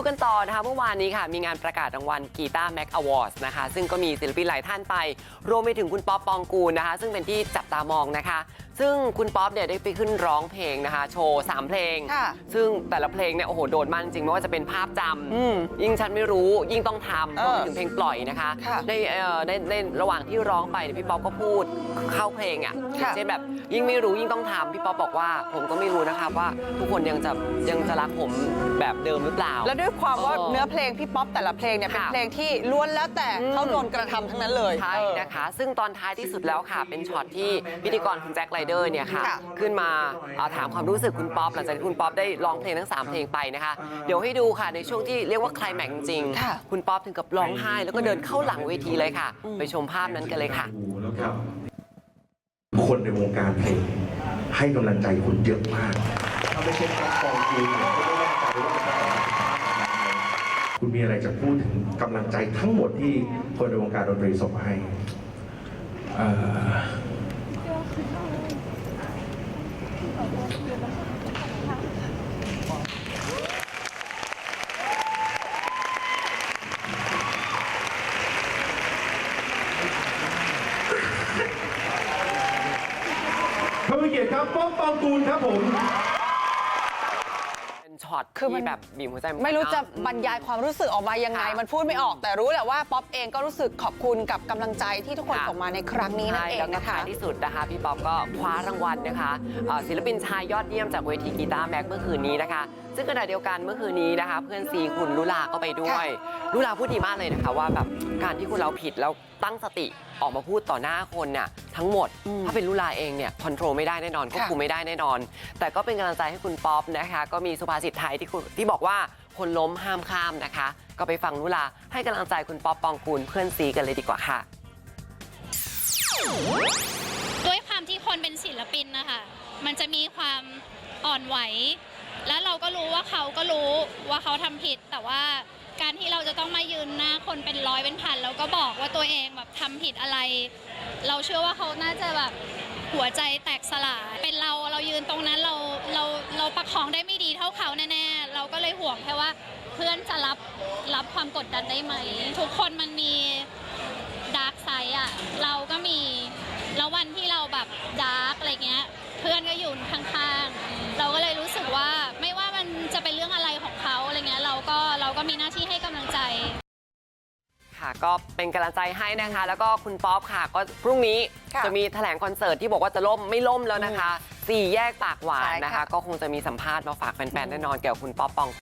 ดูกันต่อนะคะเมื่อวานนี้ค่ะ มีงานประกาศรางวัลกีตาร์แม็กอวอร์ดนะคะ ซึ่งก็มีศิลปินหลายท่านไป รวมไปถึงคุณป๊อปปองกูลนะคะ ซึ่งเป็นที่จับตามองนะคะ ซึ่งคุณป๊อปเนี่ยได้ไปขึ้นร้องเพลงนะคะ โชว์ 3 เพลง ค่ะซึ่งแต่ละเพลงเนี่ยโอ้โหโดดมากจริงไม่ว่าจะเป็นภาพจอืมำยิ่งฉันไม่รู้ยิ่งต้องทำเอรวอมไปถึงเพลงปล่อยนะคะ ค่ะในเอ่อในในระหว่างที่ร้องไปเนี่ยพี่ป๊อปก็พูดเข้าเพลงอะอค่ะย่างเช่นแบบยิ่งไม่รู้ยิ่งต้องทำพี่ป๊อปบอกว่า ผมก็ไม่รู้นะคะว่าทุกคนยังจะยังจะรักผมแบบเดิมหรือเปล่า แล้วด้วยความว่าเออเนื้อเพลงพี่ป๊อปแต่ละเพลงเนี่ยเป็นค่ะเพลงที่ล้วนแล้วแต่อืมเขาโดนกระทำทั้งนั้นเลยใช่เออนะคะ ซึ่งตอนท้ายที่สุดแล้วค่ะเป็นช็อตที่พิธีกรคุณแจ็คไรเดอร์เนี่ยค่ะค่ะขึ้นมาเอ่อถามความรู้สึกคุณป๊อปหลังจากที่คุณป๊อปได้ร้องเพลงทั้ง 3 เพลงไปนะคะเดี๋ยวให้ดูค่ะในช่วงที่เรียกว่าไคลแม็กซ์จริงๆค่ะคุณป๊อปถึงกับร้องไห้แล้วก็เดินเข้าหลังเวทีเลยค่ะ ไปชมภาพนั้นกันเลยค่ะแล้วก็คนในวงการเพลงให้กำลังใจคุณเยอะมากถ้าไม่ใช่แค่กองคุณเนี่ยก็ไม่แน่ใจว่าจะเป็น คุณมีอะไรจะพูดถึงกำลังใจทั้งหมดที่คนในวงการดนตรีส่งมาให้เอ่อพระวิเกียรติครับป้องปองกูลครับผมเป็น ช็อตคือมันที่แบบบีบหัวใจเหอนกันไม่รู้จะเนอบรรยายความรู้สึกออกมายังไง ค่ะมันพูดไม่ออกแต่รู้แหละว่าป๊อปเองก็รู้สึกขอบคุณกับกำลังใจที่ทุกคนค่ะ ส่งมาในครั้งนี้นั่นใช่เองแล้วก็นะคะท้ายที่สุดนะคะ พี่ป๊อปก็คว้ารางวัลนะคะเอ่อศิลปินชายยอดเยี่ยมจากเวทีกีตาร์แม็กเมื่อคืนนี้นะคะ ซึ่งขณะเดียวกันเมื่อคืนนี้นะคะ เพื่อนซีคุณลุลาก็ไปด้วย ลุลาพูดดีมากเลยนะคะว่าแบบการที่คุณเราผิดแล้วตั้งสติออกมาพูดต่อหน้าคนน่ะทั้งหมดอืมถ้าเป็นลุลาเองเนี่ยคอนโทรลไม่ได้แน่นอนควบคุมไม่ได้แน่นอน แต่ก็เป็นกำลังใจให้คุณป๊อปนะคะ ก็มีสุภาษิตไทยที่คุณที่บอกว่าคนล้มห้ามข้ามนะคะ ก็ไปฟังลุลาให้กำลังใจคุณป๊อปปองกูลเพื่อนซีกันเลยดีกว่าค่ะ ด้วยความที่คนเป็นศิลปินนะคะมันจะมีความอ่อนไหว แล้วเราก็รู้ว่าเขาก็รู้ว่าเขาทำผิดแต่ว่า การที่เราจะต้องมายืนหน้าคนเป็นร้อยเป็นพันแล้วก็บอกว่าตัวเองแบบทำผิดอะไร เราเชื่อว่าเขาน่าจะแบบหัวใจแตกสลายเป็นเราเรายืนตรงนั้นเราเราเราประคองได้ไม่ดีเท่าเขาแน่ๆเราก็เลยห่วงแค่ว่าเพื่อนจะรับรับความกดดันได้ไหม ทุกคนมันมีดาร์กไซด์อะเราก็มีแล้ววันที่เราแบบดาร์กอะไรเงี้ย เพื่อนก็อยู่ข้างๆ เราก็เลยรู้สึกว่า ก็เราก็มีหน้าที่ให้กำลังใจ ค่ะก็เป็นกำลังใจให้นะคะ แล้วก็คุณป๊อปค่ะ ก็พรุ่งนี้ค่ะจะมีแถลงคอนเสิร์ตที่บอกว่าจะล่มไม่ล่มแล้วนะคะสี่แยกปากหวานใช่นะคะค่ะก็คงจะมีสัมภาษณ์มาฝากแฟนๆแน่นอนเกี่ยวกับคุณป๊อปปอง